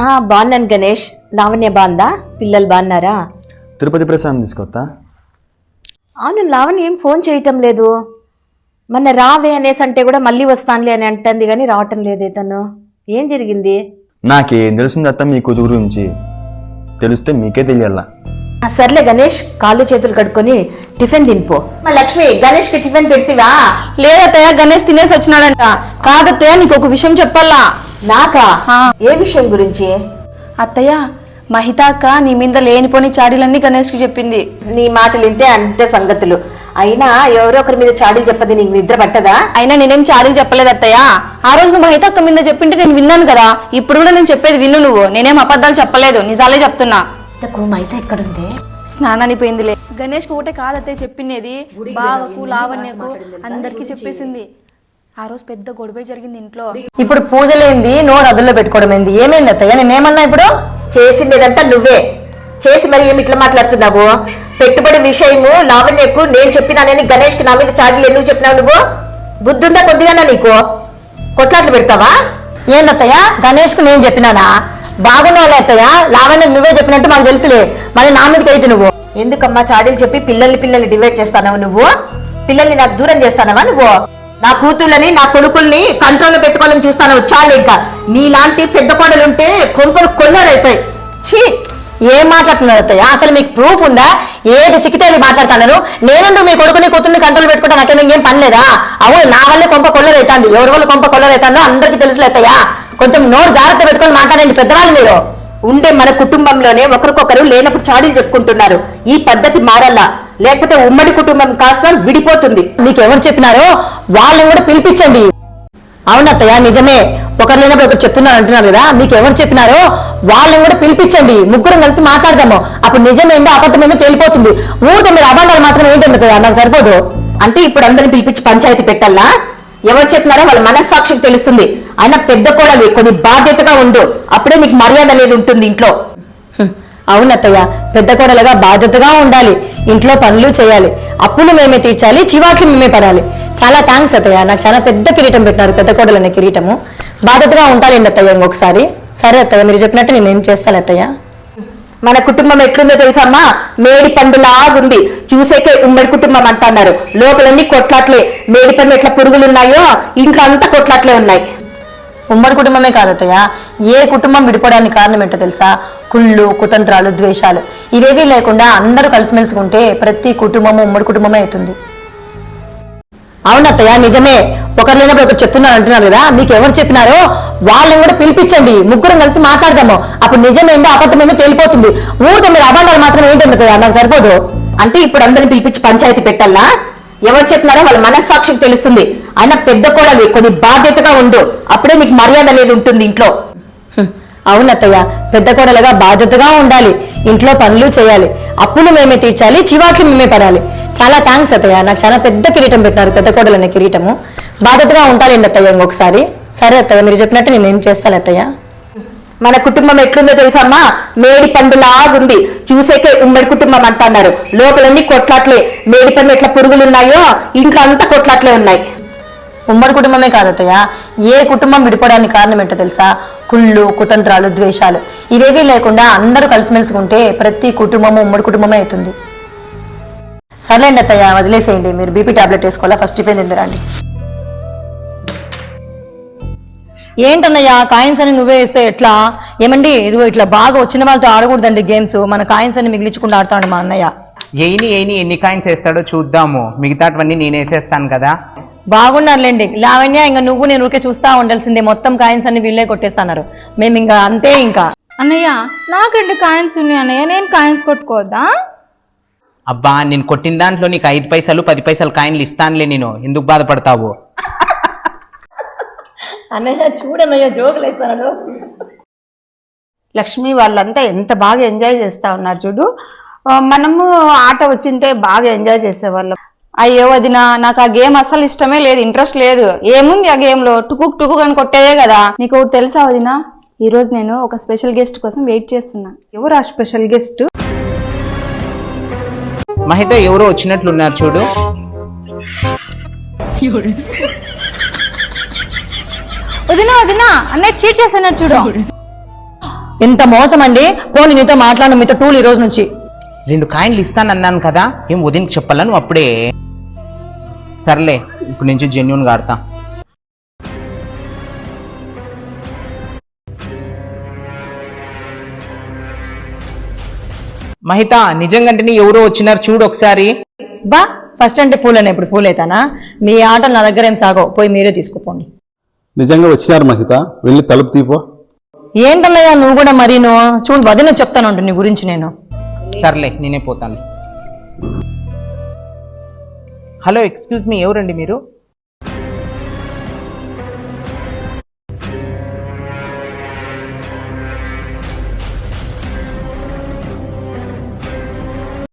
ఆ, బాగున్నాను గణేష్. లావణ్య బాగుందా? పిల్లలు బాగున్నారా? తిరుపతి ప్రసాదం తీసుకొస్తా. అవును లావణ్య ఏం ఫోన్ చేయటం లేదు. మొన్న రావే అనేసి అంటే కూడా మళ్ళీ వస్తానులే అని అంటుంది కానీ రావటం లేదే తను ఏం జరిగింది? నాకేం తెలిసింది అత్త మీ కూతురు గురించి? తెలిస్తే మీకే తెలియాల? సర్లే గణేష్ కాళ్ళు చేతులు కడుక్కొని టిఫిన్ తినిపో. మా లక్ష్మి గణేష్కి టిఫిన్ పెడితివా? లేదత్తయ్య గణేష్ తినేసి వచ్చినాడంట. కాదత్తయ్య నీకు ఒక విషయం చెప్పాలా? నాకా? ఆ. ఏ విషయం గురించి? అత్తయ్య మహిత అక్క నీ మీద లేనిపోని చాడీలన్నీ గణేష్కి చెప్పింది. నీ మాటలు ఇంతే అంతే సంగతులు. అయినా ఎవరో ఒకరి మీద చాడీలు చెప్పది నీకు నిద్ర పట్టదా? అయినా నేనేం చాడీలు చెప్పలేదు అత్తయ్య ఆ రోజు నువ్వు మహిత అక్క మీద చెప్పింటే నేను విన్నాను కదా. ఇప్పుడు కూడా నేను చెప్పేది విన్ను నువ్వు. నేనేం అబద్ధాలు చెప్పలేదు. నిజాలే చెప్తున్నా. ఇంతకు మైత ఎక్కడుంది? స్నానానికి పోయిందిలే గణేష్ ఒకటే కాదత్తయ్య చెప్పినది బావకు లావణ్యకు అందరికీ చెప్పేసింది. ఆ రోజు పెద్ద గొడవ జరిగింది ఇంట్లో. ఇప్పుడు పూజలేంది? నోరు అదుల్లో పెట్టుకోవడం ఏంది ఏమైంది అత్తయ్య? నేనేమన్నా ఇప్పుడు? చేసిందేదంతా నువ్వే. చేసి మరి ఏమి ఇట్లా మాట్లాడుతున్నావు? పెట్టుబడి విషయము లావణ్యకు నేను చెప్పినానని గణేష్కి నా మీద చాడీలు ఎందుకు చెప్పినావు నువ్వు? బుద్ధుందా కొద్దిగానా నీకు? కొట్లాట్లు పెడతావా? ఏందత్తయ్య? గణేష్కు నేను చెప్పినానా? బాగున్నావులే అత్తయ్య. లావణ్య నువ్వే చెప్పినట్టు మాకు తెలుసులే. మరి నా మీదకి అయితే నువ్వు. ఎందుకమ్మా చాడీలు చెప్పి పిల్లల్ని పిల్లల్ని డివైడ్ చేస్తానవు నువ్వు? పిల్లల్ని నాకు దూరం చేస్తానవా నువ్వు? నా కూతుళ్ళని నా కొడుకుల్ని కంట్రోల్లో పెట్టుకోవాలని చూస్తాను చాలు ఇంకా. నీలాంటి పెద్ద కోడలు ఉంటే కొంపలు కొల్లారైతాయి ఛీ! ఏం మాట్లాడుతున్నారు అసలు మీకు ప్రూఫ్ ఉందా? ఏది చిక్కితే అది మాట్లాడుతున్నారు నేనంటూ మీ కొడుకుని కూతుర్ని కంట్రోల్ పెట్టుకుంటా? నాకేమీ ఏం పని లేదా? అవును నా వల్లే కొంప కొల్లరైతాంది. ఎవరి వల్ల కొంప కొల్లరైతాందో అందరికీ తెలుసులే అత్తయ్య. కొంచెం నోరు జాగ్రత్త పెట్టుకొని మాట్లాడండి పెద్దవాళ్ళు మీరు. ఉండే మన కుటుంబంలోనే ఒకరికొకరు లేనప్పుడు చాడీలు చెప్పుకుంటున్నారు. ఈ పద్ధతి మారల్లా. లేకపోతే ఉమ్మడి కుటుంబం కాస్త విడిపోతుంది. మీకు ఎవరు చెప్పినారో వాళ్ళని కూడా పిలిపించండి. అవునత్తయ్య నిజమే. ఒకరు లేనప్పుడు ఒకరు చెప్తున్నారు అంటున్నారు కదా. మీకు ఎవరు చెప్పినారో వాళ్ళని కూడా పిలిపించండి. ముగ్గురం కలిసి మాట్లాడదాము. అప్పుడు నిజమేందో అబద్ధమేందో తేలిపోతుంది. ఊరికే మీరు అబద్ధాలు మాత్రం ఏంటి అత్తయ్య నాకు సరిపోదు. అంటే ఇప్పుడు అందరిని పిలిపించి పంచాయతీ పెట్టాలా? ఎవరు చెప్పినారో వాళ్ళ మనస్సాక్షికి తెలుస్తుంది. అయినా పెద్ద కోడలి కొన్ని బాధ్యతగా ఉండు. అప్పుడే నీకు మర్యాద అనేది ఉంటుంది ఇంట్లో. అవునత్తయ్య పెద్ద కోడలుగా బాధ్యతగా ఉండాలి. ఇంట్లో పనులు చేయాలి. అప్పులు మేమే తీర్చాలి చివాట్లు మేమే పడాలి. చాలా థ్యాంక్స్ అత్తయ్య. నాకు చాలా పెద్ద కిరీటం పెట్టినారు పెద్ద కోడలు అనే కిరీటము. బాధ్యతగా ఉండాలండి అత్తయ్య ఇంకొకసారి. సరే అత్తయ్య మీరు చెప్పినట్టు నేను ఏం చేస్తాను అత్తయ్య? మన కుటుంబం ఎట్లుందో తెలుసమ్మా? మేడి పండులాగుంది. చూసేకే ఉమ్మడి కుటుంబం అంటున్నారు. లోపలన్నీ కొట్లాట్లే. మేడి పండు ఎట్లా పురుగులు ఉన్నాయో ఇంట్లో అంతా కొట్లాట్లే ఉన్నాయి. ఉమ్మడి కుటుంబమే కాదతయ్య ఏ కుటుంబం విడిపోవడానికి కారణం ఏంటో తెలుసా? కుళ్ళు కుతంత్రాలు ద్వేషాలు. ఇవేవీ లేకుండా అందరూ కలిసిమెలిసి ఉంటే ప్రతి కుటుంబము ఉమ్మడి కుటుంబమే అవుతుంది. అవునత్తయ్య నిజమే. ఒకరు లేనప్పుడు ఒకరు చెప్తున్నారు అంటున్నారు కదా మీకు ఎవరు చెప్పినారో వాళ్ళని కూడా పిలిపించండి. ముగ్గురం కలిసి మాట్లాడదాము. అప్పుడు నిజమేందో అబద్ధమేందో తేలిపోతుంది. ఊరికే మీరు అబద్ధాలు మాత్రం ఏంటి నాకు సరిపోదు. అంటే ఇప్పుడు అందరిని పిలిపించి పంచాయతీ పెట్టాలా? ఎవరు చెప్పినారో వాళ్ళ మనస్సాక్షికి తెలుస్తుంది. ఆయన పెద్ద కోడలి కొన్ని బాధ్యతగా ఉండు. అప్పుడే మీకు మర్యాద అనేది ఉంటుంది ఇంట్లో. అవునత్తయ్య పెద్ద కోడలుగా బాధ్యతగా ఉండాలి. ఇంట్లో పనులు చేయాలి. అప్పులు మేమే తీర్చాలి చివాట్లు మేమే పడాలి. చాలా థ్యాంక్స్ అత్తయ్య. నాకు చాలా పెద్ద కిరీటం పెట్టినారు పెద్ద కోడలు అనే కిరీటము. బాధ్యతగా ఉండాలండి అత్తయ్య ఇంకొకసారి. సరే అత్తయ్య మీరు చెప్పినట్టు నేను ఏం చేస్తాను అత్తయ్య. మన కుటుంబం ఎట్లుందో తెలుసమ్మా? మేడి పండులాగుంది. చూసేకే ఉమ్మడి కుటుంబం అంటున్నారు లోపలన్నీ కొట్లాట్లే. మేడి పండు ఎట్లా పురుగులు ఉన్నాయో ఇంట్లో అంతా కొట్లాట్లే ఉన్నాయి. ఉమ్మడి కుటుంబమే కాదు అత్తయ్య. ఏ కుటుంబం విడిపోవడానికి కారణం ఏంటో తెలుసా? కుళ్ళు కుతంత్రాలు ద్వేషాలు. ఇవేవీ లేకుండా అందరూ కలిసిమెలిసి ఉంటే ప్రతి కుటుంబము ఉమ్మడి కుటుంబమే అవుతుంది. సర్లేండి అత్తయ్య వదిలేసేయండి. మీరు బీపీ టాబ్లెట్ వేసుకోవాలా? ఫస్ట్ టిఫిన్ తిందరండి. ఏంటన్నయ్య కాయిన్స్ అని నువ్వే ఇస్తే ఎట్లా? ఏమండి ఇదిగో ఇట్లా బాగా వచ్చిన వాళ్ళతో ఆడకూడదండి గేమ్స్. మన కాయిన్స్ అని మిగిలించుకుంటూ ఆడతాడు మా అన్నయ్య. ఎయిని ఎయిని ఎన్ని కాయిన్స్ వేస్తాడో చూద్దాము. మిగతావన్నీ నేను వేసేస్తాను కదా. బాగున్నారులేండి. లావణ్య ఇంకా నువ్వు నేను ఊరికే చూస్తా ఉండాల్సిందే. మొత్తం కాయిన్స్ అన్ని వీళ్ళే కొట్టేస్తున్నారు. మేము ఇంకా అంతే ఇంకా. అన్నయ్య నాకు రెండు కాయిన్స్ ఉన్నాయి అన్నయ్య. నేను కాయిన్స్ కొట్టుకోవద్దా? అబ్బా నేను కొట్టిన దాంట్లో నీకు ఐదు పైసలు పది పైసలు కాయిన్లు ఇస్తానులే నేను. ఎందుకు బాధపడతావు? అన్నయ్య చూడన్నయ్య జోకులు వేస్తాను లక్ష్మి వాళ్ళంతా ఎంత బాగా ఎంజాయ్ చేస్తా ఉన్నారు చూడు. మనము ఆట వచ్చింటే బాగా ఎంజాయ్ చేసేవాళ్ళం. అయ్యో వదిన నాకు ఆ గేమ్ అసలు ఇష్టమే లేదు ఇంట్రెస్ట్ లేదు. ఏముంది ఆ గేమ్లో టుకుక్ టుకుక్ అని కొట్టేదే కదా. నీకు ఒకటి తెలుసా వదిన? ఈ రోజు నేను ఒక స్పెషల్ గెస్ట్ కోసం వెయిట్ చేస్తున్నా. ఎవరు ఆ స్పెషల్ గెస్ట్? మహిత ఎవరో వచ్చినట్లున్నారు చూడు. వదిన వదిన అన్నయ్య చీట్ చేస్తున్నా చూడు. ఎంత మోసం అండి పోనీ నీతో మాట్లాడను మీతో టూల్ ఈ రోజు నుంచి. రెండు కాయిన్లు ఇస్తానన్నాను కదా ఏం వదినకి చెప్పాలా? నువ్వు అప్పుడే. సర్లే ఇప్పుడు నుంచి జెన్యున్గా ఆడతా. మహిత నిజంగంటే ఎవరో వచ్చినారు చూడు ఒకసారి. బా ఫస్ట్ అంటే ఫూల్ అని ఇప్పుడు ఫూల్ అవుతానా మీ ఆటలు నా దగ్గర ఏం సాగో పోయి మీరే తీసుకుపోండి. నిజంగా వచ్చినారు మహిత? వెళ్ళి తలుపు తీపో. ఏంటన్నయ్యా నువ్వు కూడా మరి నువ్వు చూడు వదిన చెప్తాను నీ గురించి నేను. సర్లే నేనే పోతాను. హలో ఎక్స్క్యూజ్ మీ ఎవరండి మీరు?